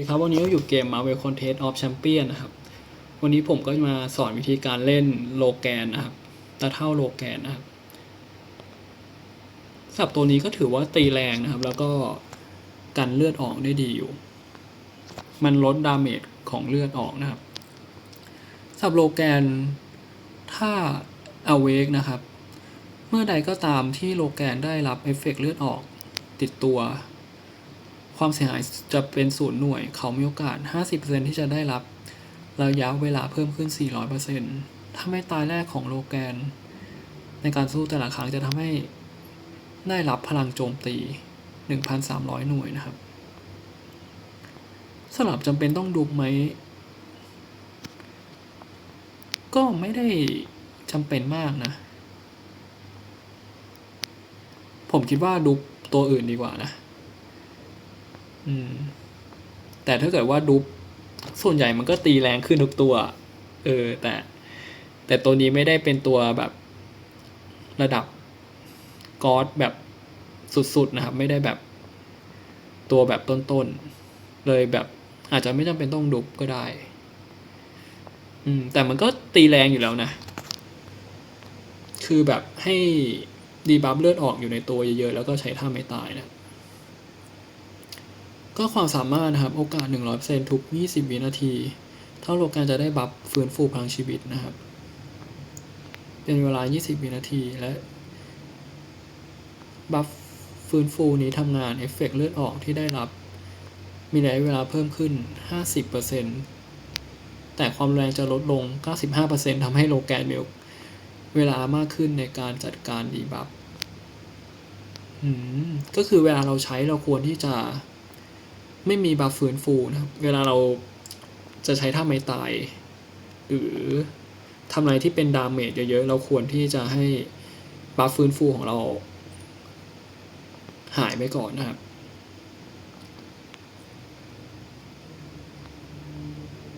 ดีครับวันนี้เราอยู่เกม Marvel Contest of Champion นะครับ วันนี้ผมก็มาสอนวิธีการเล่นโลแกนนะครับตาเท่าโลแกนนะครับสับตัวนี้ก็ถือว่าตีแรงนะครับ แล้วก็กันเลือดออกได้ดีอยู่ มันลดดาเมจของเลือดออกนะครับสับโลแกนถ้า awake นะครับ เมื่อใดก็ตามที่โลแกนได้รับเอฟเฟกต์เลือดออกติดตัว ความเสียหายจะเป็นศูนย์หน่วย เขามีโอกาส 50%ที่จะได้รับ ระยะเวลาเพิ่มขึ้น 400%ถ้าไม่ตายแรกของโลแกน ในการสู้แต่ละครั้งจะทำให้ได้รับพลังโจมตี 1,300 หน่วยนะครับสลับจำเป็นต้องดุบไหม ก็ไม่ได้จำเป็นมากนะ ผมคิดว่าดุบตัวอื่นดีกว่านะ อืม แต่ถ้าเกิดว่าดุบส่วนใหญ่มันก็ตีแรงขึ้นทุกตัว เออ แต่ แต่ตัวนี้ไม่ได้เป็นตัวแบบระดับกอดแบบสุดๆนะครับ ไม่ได้แบบตัวแบบต้นๆ เลยแบบอาจจะไม่จำเป็นต้องดุบก็ได้ อืม แต่มันก็ตีแรงอยู่แล้วนะ คือแบบให้ดีบัฟเลือดออกอยู่ในตัวเยอะๆ แล้วก็ใช้ท่าไม่ตายนะ ก็ความสามารถนะครับ โอกาส 100%ทุก 20 วินาที เท่าโลกันจะได้บัฟฟื้นฟูพลังชีวิตนะครับ เป็นเวลา 20 วินาทีและบัฟฟื้นฟูนี้ทำงานเอฟเฟกต์เลือดออกที่ได้รับ มีระยะเวลาเพิ่มขึ้น 50%แต่ความแรงจะลดลง 95%ทำให้โลแกนมีเวลามากขึ้นในการจัดการดีบัฟก็คือเวลาเราใช้เราควรที่จะ ไม่มีบัฟฟื้นฟูนะครับ เวลาเราจะใช้ท่าไม้ตาย หรือทำอะไรที่เป็นดาเมจเยอะๆ เราควรที่จะให้บัฟฟื้นฟูของเรา หายไปก่อนนะครับ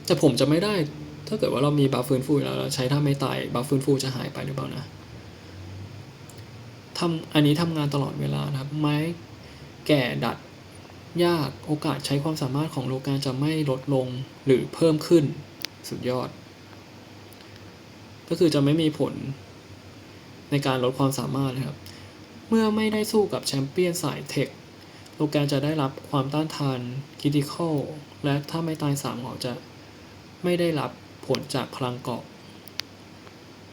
แต่ผมจะไม่ได้ ถ้าเกิดว่าเรามีบัฟฟื้นฟูแล้วเราใช้ท่าไม้ตายบัฟฟื้นฟูจะหายไปหรือเปล่านะทำอันนี้ทำงานตลอดเวลานะครับ ไม้แก่ดัด ยากโอกาสใช้ความสามารถของโลกาจะไม่ลดลงหรือเพิ่มขึ้น สุดยอด ก็คือจะไม่มีผลในการลดความสามารถนะครับ เมื่อไม่ได้สู้กับแชมเปี้ยนสายเทคโลแกนจะได้รับความต้านทานคิติคอลและถ้าไม่ตายสามเขาจะไม่ได้รับผลจากพลังเกาะ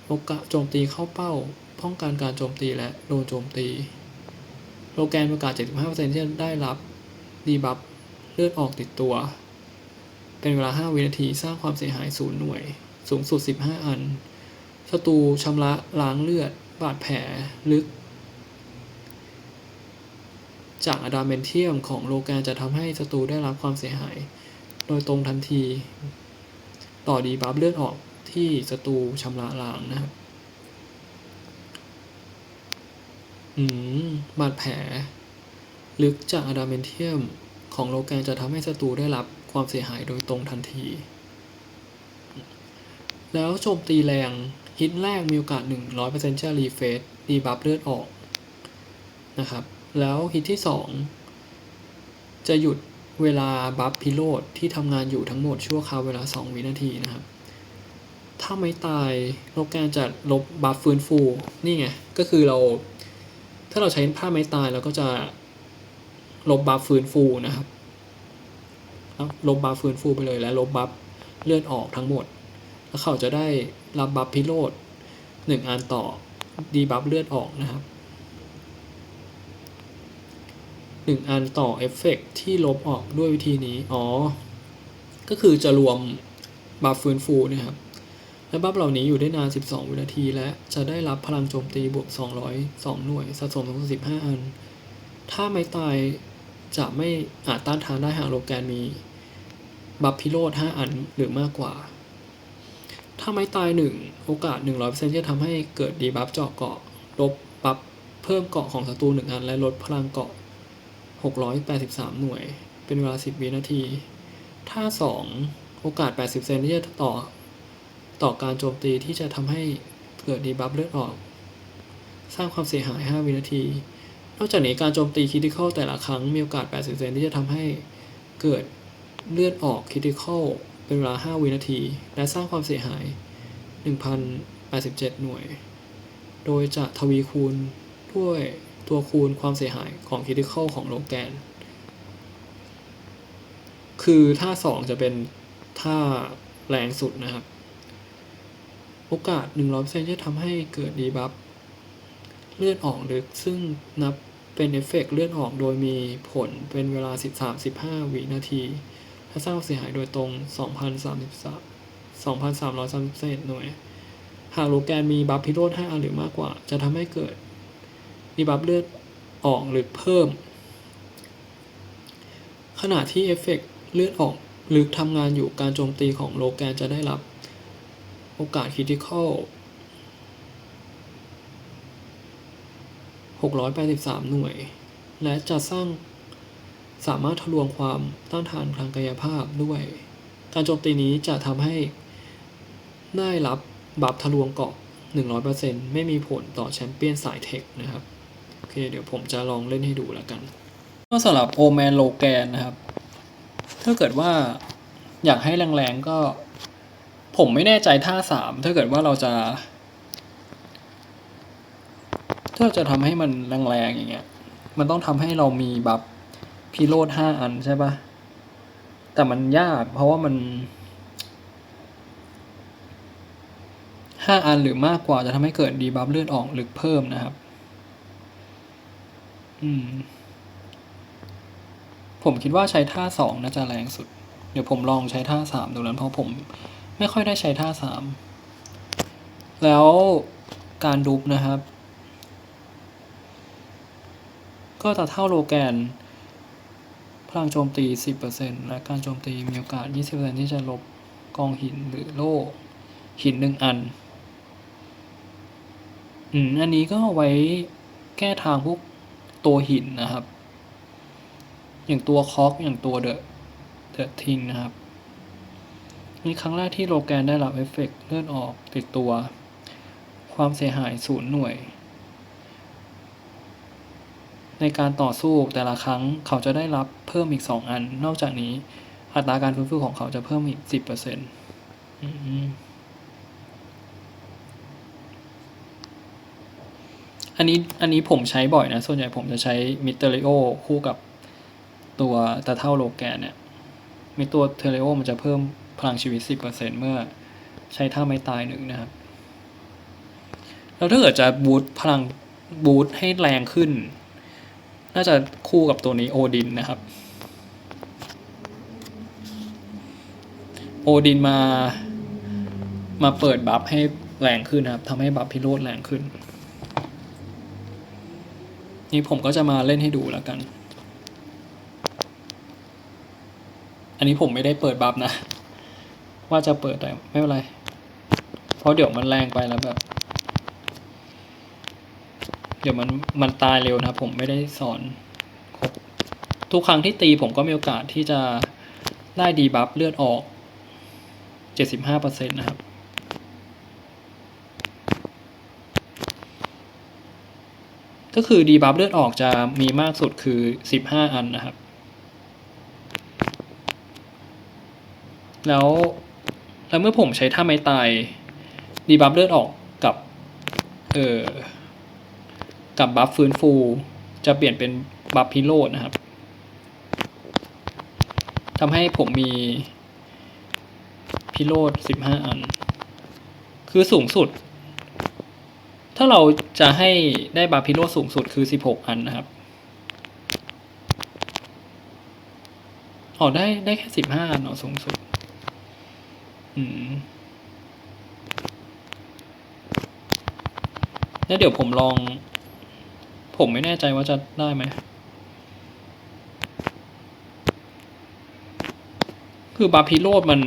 โอกาสโจมตีเข้าเป้า ป้องกันการโจมตีและโดนโจมตี โลแกนมีโอกาส75%ที่ได้รับ ดีบัฟเลือดออกติดตัว เป็นเวลา 5 วินาทีสร้างความเสียหายศูนย์หน่วย สูงสุด 15 อันศัตรูชำระล้างเลือด บาดแผลลึก จากอะดามเมนเทียมของโลกนจะทำให้ศัตรูได้รับความเสียหาย โดยตรงทันที ต่อดีบัฟเลือดออกที่ศัตรูชำระล้างนะครับ อืม บาดแผล ลึกจากอะดามเมนเทียมของโลแกนจะทำให้ศัตรูได้รับความเสียหายโดยตรงทันที แล้วโจมตีแรง ฮิตแรกมีโอกาส 100%จะรีเฟซดีบัฟเลือดออกนะครับ แล้วฮิตที่ 2 จะหยุดเวลาบัฟพิโรดที่ทำงานอยู่ทั้งหมดชั่วคราวเวลา 2 วินาทีนะครับ ถ้าไม่ตายโลแกนจะลบบัฟฟื้นฟู นี่ไง ก็คือเรา ถ้าเราใช้ผ้าไม้ตายเราก็จะ ลบบัฟฟื้นฟูนะครับลบบัฟฟื้นฟูไปเลยและลบบัฟเลือดออกทั้งหมด แล้วเขาจะได้รับบัฟพิโรดหนึ่งอันต่อดีบัฟเลือดออกนะครับหนึ่งอันต่อเอฟเฟกที่ลบออกด้วยวิธีนี้ อ๋อ ก็คือจะรวมบัฟฟื้นฟูนะครับ และบัฟเหล่านี้อยู่ได้นาน 12 วินาทีและจะได้รับพลังโจมตีบวก 202 หน่วยสะสมสูงสุด15 อัน ถ้าไม่ตาย จะไม่อาจต้านทานได้หากโลแกนมีบัฟพิโรด5อันหรือมากกว่า ถ้าไม่ตาย 1 โอกาส 100%จะทำให้เกิดดีบัฟเจาะเกาะ ลบบัฟเพิ่มเกาะของศัตรู1อันและลดพลังเกาะ 683 หน่วย เป็นเวลา 10 วินาที ถ้า 2 โอกาส 80%ที่จะต่อต่อการโจมตีที่จะทำให้เกิดดีบัฟเลือดออก สร้างความเสียหาย 5 วินาที นอกจากนี้การโจมตีคริติคอลแต่ละครั้งมีโอกาส 80%ที่จะทำให้เกิดเลือนออกคริติคอลเป็นเวลา 5 วินาที และสร้างความเสียหาย 1,087 หน่วย โดยจะทวีคูณด้วยตัวคูณความเสียหายของคริติคอลของโลแกน คือท่า 2 จะเป็นท่าแรงสุดนะครับ โอกาส 100%ที่จะทำให้เกิดดีบัฟเลือนออกลึกซึ่งนับ เป็นเอฟเฟกต์เลือนออกโดยมีผลเป็นเวลา 13-15 วินาที ถ้าสร้างความเสียหายโดยตรง 2,033 2,331หน่วย หากโลแกนมีบัฟพิโรธ5อันหรือมากกว่า จะทำให้เกิดดีบัฟเลือดออกหรือเพิ่ม ขณะที่เอฟเฟกต์เลือดออกลึกทำงานอยู่การโจมตีของโลแกนจะได้รับ โอกาสคริติคอล 683 หน่วย และจะสร้างสามารถทะลวงความต้านทานทางกายภาพด้วย การโจมตีนี้จะทำให้ได้รับบัฟทะลวงเกาะ 100%ไม่มีผลต่อแชมเปี้ยนสายเทคนะครับ โอเค เดี๋ยวผมจะลองเล่นให้ดูแล้วกัน ก็สำหรับโอแมนโลแกนนะครับ ถ้าเกิดว่าอยากให้แรงๆก็ ผมไม่แน่ใจท่าสามถ้าเกิดว่าเราจะ ถ้าจะทำให้มันแรงๆอย่างเงี้ย มันต้องทำให้เรามีบัฟพิโรธห้าอันใช่ปะแต่มันยากเพราะว่ามันห้าอันหรือมากกว่าจะทำให้เกิดดีบัฟเลือดออกหรือเพิ่มนะครับ อืม ผมคิดว่าใช้ท่าสองน่าจะแรงสุด เดี๋ยวผมลองใช้ท่าสามดูนั้นเพราะผมไม่ค่อยได้ใช้ท่าสาม แล้วการดูปนะครับ ก็จะเท่าโลแกน พลังโจมตี 10%และการโจมตีมีโอกาส 20%ที่จะลบกองหินหรือโล่หินหนึ่งอัน อืม อันนี้ก็ไว้แก้ทางพวกตัวหินนะครับ อย่างตัวคอกอย่างตัวเดอะเดอะทิงนะครับนี่ครั้งแรกที่โลแกนได้รับเอฟเฟกต์เลื่อนออกติดตัว ความเสียหายศูนย์หน่วย ในการต่อสู้แต่ละครั้งเขาจะได้รับเพิ่มอีกสองอัน นอกจากนี้ อัตราการฟื้นฟูของเขาจะเพิ่มอีกสิบเปอร์เซ็นต์อันนี้อันนี้ผมใช้บ่อยนะ ส่วนใหญ่ผมจะใช้มิเตอริโอคู่กับตัวตะเท่าโลแกนเนี่ย มีตัวเทเลโอมันจะเพิ่มพลังชีวิต 10%เมื่อใช้ท่าไม้ตายหนึ่งนะครับ แล้วถ้าเกิดจะบูตพลังบูตให้แรงขึ้น น่าจะคู่กับตัวนี้โอดินนะครับโอดินมา มาเปิดบัฟให้แรงขึ้นนะครับทำให้บัฟพิโรธแรงขึ้น นี่ผมก็จะมาเล่นให้ดูแล้วกัน อันนี้ผมไม่ได้เปิดบัฟนะ ว่าจะเปิดแต่ไม่เป็นไร เพราะเดี๋ยวมันแรงไปแล้วแบบ เดี๋ยวมันมันตายเร็วนะครับ ผมไม่ได้สอนครบทุกครั้งที่ตีผมก็มีโอกาสที่จะได้ดีบัฟเลือดออก 75%นะครับก็คือดีบัฟเลือดออกจะมีมากสุดคือ 15 อันนะครับ แล้วแล้วเมื่อผมใช้ท่าไม้ตายดีบัฟเลือดออกกับ เออ กับบัฟฟื้นฟู จะเปลี่ยนเป็นบัฟพิโรดนะครับทำให้ผมมีพิโรดสิบห้าอัน คือสูงสุด ถ้าเราจะให้ได้บัฟพิโรดสูงสุดคือสิบหกอันนะครับอ๋อได้ได้แค่สิบห้าอันเนาะสูงสุด อืม แล้วเดี๋ยวผมลอง ผมไม่แน่ใจว่าจะได้ไหม คือบาพิโรดมัน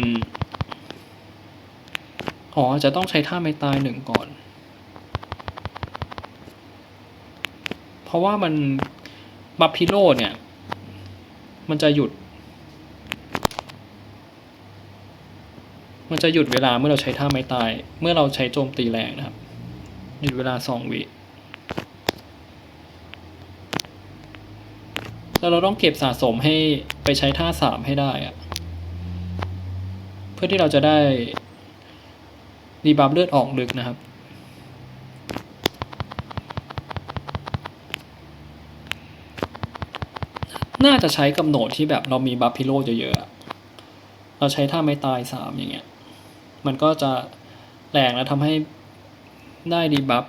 อ๋อ จะต้องใช้ท่าไม่ตายหนึ่งก่อน เพราะว่ามันบาพิโรดเนี่ย มันจะหยุด มันจะหยุดเวลาเมื่อเราใช้ท่าไม้ตาย เมื่อเราใช้โจมตีแรงนะครับ หยุดเวลาสองวิ แล้วเราต้องเก็บสะสมให้ไปใช้ท่าสามให้ได้อะพื่อที่เราจะได้ดีบัฟเลือดออกลึกนะครับ น่าจะใช้กับโหนดที่แบบเรามีบัฟพิโลเยอะๆ เราใช้ท่าไม่ตายสามอย่างเงี้ย มันก็จะแรงแล้วทำให้ได้ดีบัฟ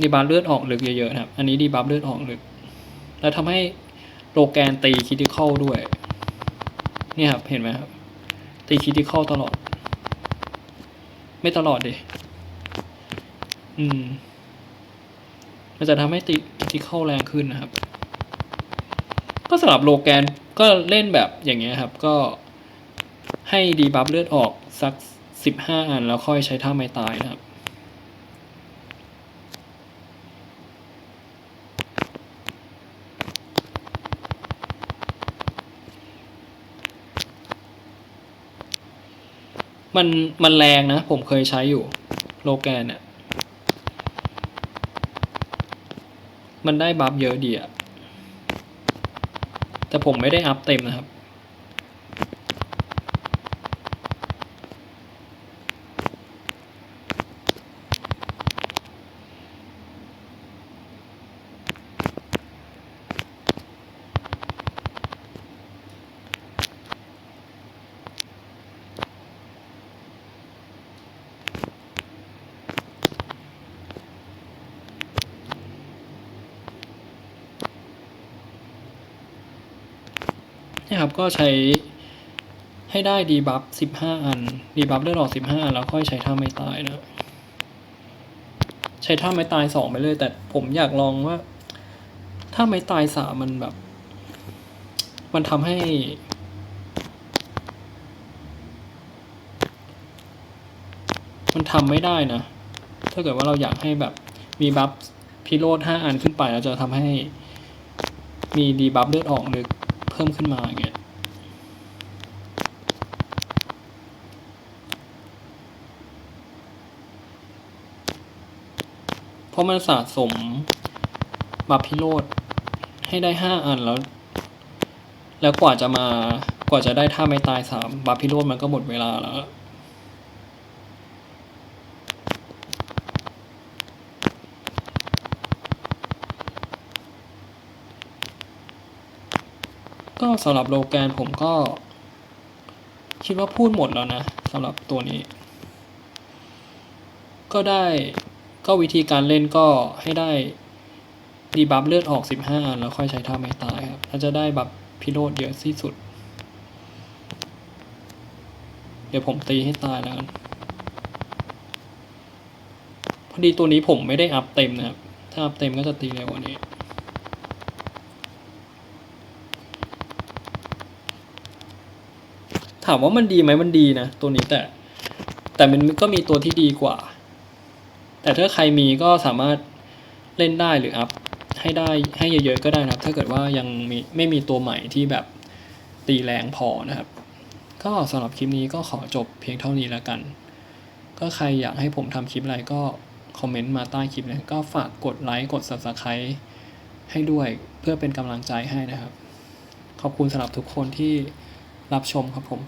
ดีบัฟเลือดออกลึกเยอะๆนะครับ อันนี้ดีบัฟเลือดออกลึก แล้วทำให้โลแกนตีคิติคอลด้วยเนี่ยครับ เห็นไหมครับ ตีคิติคอลตลอด ไม่ตลอดดิ อืม มันจะทำให้ตีคิติคอลแรงขึ้นนะครับ ก็สำหรับโลแกนก็เล่นแบบอย่างเงี้ยครับ ก็ให้ดีบัฟเลือดออกสักสิบห้าอันแล้วค่อยใช้ท่าไม้ตายนะครับ มันมันแรงนะ ผมเคยใช้อยู่โลแกนเนี่ยมันได้บัฟเยอะดีอะแต่ผมไม่ได้อัพเต็มนะครับ นะครับก็ใช้ให้ได้ดีบัฟสิบห้าอัน ดีบัฟเลือดออกสิบห้าแล้วค่อยใช้ท่าไม่ตายนะ ใช้ท่าไม่ตายสองไปเลย แต่ผมอยากลองว่า ถ้าไม่ตายสามมันแบบ มันทำให้ มันทำไม่ได้นะ ถ้าเกิดว่าเราอยากให้แบบมีบัฟพิโรธห้าอันขึ้นไป แล้วจะทำให้มีดีบัฟเลือดออกลึก เพิ่มขึ้นมาอย่างเงี้ยเพราะมันสะสมบัพพิโรธให้ได้ห้าอันแล้ว แล้วกว่าจะมากว่าจะได้ท่าไม่ตายสามบัฟพิโรธมันก็หมดเวลาแล้ว ก็สำหรับโลแกนผมก็ คิดว่าพูดหมดแล้วนะสำหรับตัวนี้ ก็ได้ก็วิธีการเล่นก็ให้ได้ดีบัฟเลือดออกสิบห้าอัน แล้วค่อยใช้ท่าไม่ตายครับถ้าจะได้บัฟพิโรธเยอะที่สุด เดี๋ยวผมตีให้ตายแล้วกันพอดีตัวนี้ผมไม่ได้อัพเต็มนะครับ ถ้าอัพเต็มก็จะตีเร็วกว่านี้ามว่ามันดีไหมมันดีนะ ตัวนี้แต่ แต่มันก็มีตัวที่ดีกว่า แต่ถ้าใครมีก็สามารถเล่นได้หรืออัพให้ได้ให้เยอะๆก็ได้นะครับ ถ้าเกิดว่ายังมีไม่มีตัวใหม่ที่แบบตีแรงพอนะครับ ก็สำหรับคลิปนี้ก็ขอจบเพียงเท่านี้แล้วกัน ก็ใครอยากให้ผมทำคลิปอะไรก็คอมเมนต์มาใต้คลิปนะก็ฝากกดไลค์กด subscribe ให้ด้วยเพื่อเป็นกำลังใจให้นะครับ ขอบคุณสำหรับทุกคนที่รับชมครับผม